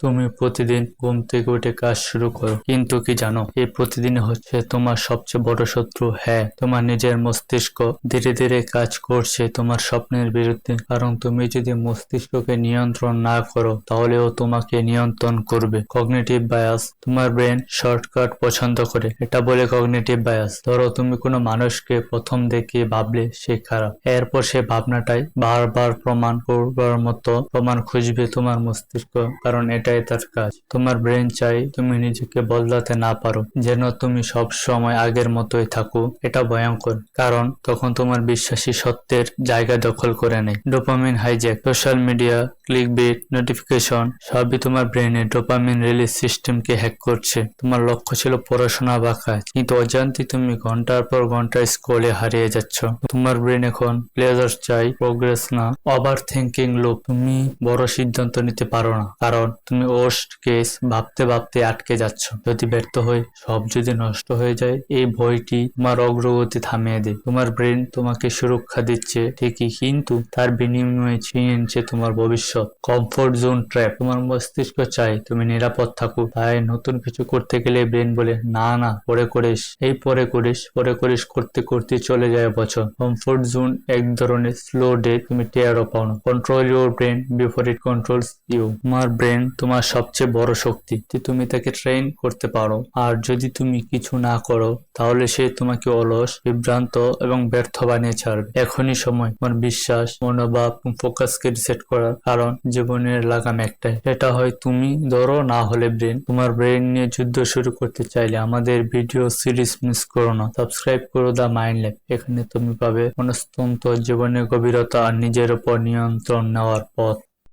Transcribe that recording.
তুমি প্রতিদিন ঘুম থেকে উঠে কাজ শুরু করো। কিন্তু কি জানো, এই প্রতিদিন হচ্ছে তোমার সবচেয়ে বড় শত্রু হ্যাঁ তোমার নিজের মস্তিষ্ক। ধীরে ধীরে কাজ করছে তোমার স্বপ্নের বিরুদ্ধে। কারণ তুমি যদি মস্তিষ্ককে নিয়ন্ত্রণ না করো, তাহলেও তোমাকে নিয়ন্ত্রণ করবে। কগনিটিভ বায়াস তোমার ব্রেন শর্টকাট পছন্দ করে। এটা বলে কগনিটিভ বায়াস ধরো তুমি কোনো মানুষকে প্রথম দেখে ভাবলে সে খারাপ। এরপর সে ভাবনাটাই বারবার প্রমাণ করবার মতো প্রমাণ খুঁজবে তোমার মস্তিষ্ক। কারণ এটাই তার কাজ। তোমার ব্রেন চাই তুমি নিজেকে বদলাতে না পারো। যেন তুমি সব সময় আগের মতোই থাকো, এটা ভয়ঙ্কর। কারণ তখন তোমার বিশ্বাসী সত্যের জায়গা দখল করে নেয়। Dopamine hijack social media click notification সবই তোমার ব্রেনে ডোপামিন রিলিজ সিস্টেমকে হ্যাক করছে। তোমার লক্ষ্য ছিল পড়াশোনা বা কাজ। কিন্তু অজান্তি তুমি ঘণ্টার পর ঘণ্টা স্কুলে হারিয়ে যাচ্ছ। তোমার ব্রেন এখন প্লেজার চাই প্রোগ্রেস না ওভার থিঙ্কিং লুপ তুমি বড় সিদ্ধান্ত নিতে পারো না, কারণ তুমি ওস্ট কেস ভাবতে ভাবতে আটকে যাচ্ছ। যদি ব্যর্থ হই, সব যদি নষ্ট হয়ে যায়, এই ভয়টি তোমার অগ্রগতি থামিয়ে দেয়। তোমার ব্রেন তোমাকে সুরক্ষা দিচ্ছে ঠিকই, কিন্তু তার বিনিময়ে ছিনিয়ে তোমার ভবিষ্যৎ কমফোর্ট জোন ট্র্যাপ তোমার মস্তিষ্ক চাই তুমি নিরাপদ থাকো। তাই নতুন কিছু করতে গেলে ব্রেন বলে, না না, পরে করিস। এই পরে করিস পরে করিস করতে করতে চলে যায় বছর। কমফোর্ট জোন এক ধরনের স্লো ডে তুমি টেয়ারও পাও না। Control your brain before it controls you তোমার ব্রেন তোমার সবচেয়ে বড় শক্তি, যে তুমি তাকে ট্রেন করতে পারো। আর যদি তুমি কিছু না করো, তাহলে সে তোমাকে অলস, বিভ্রান্ত এবং ব্যর্থ বানিয়ে ছাড়বে। এখনই সময়, তোমার বিশ্বাস, মনোভাব ফোকাসকে রিসেট করার কারণ জীবনের লাগাম একটাই। এটা হয় তুমি ধরো, না হলে ব্রেন তোমার ব্রেন নিয়ে যুদ্ধ শুরু করতে চাইলে আমাদের ভিডিও সিরিজ মিস করো না। সাবস্ক্রাইব করো দা মাইন্ড ল্যাব এখানে তুমি পাবে মনস্তন্ত্র জীবনের গভীরতা আর নিজের উপর নিয়ন্ত্রণ নেওয়ার পথ।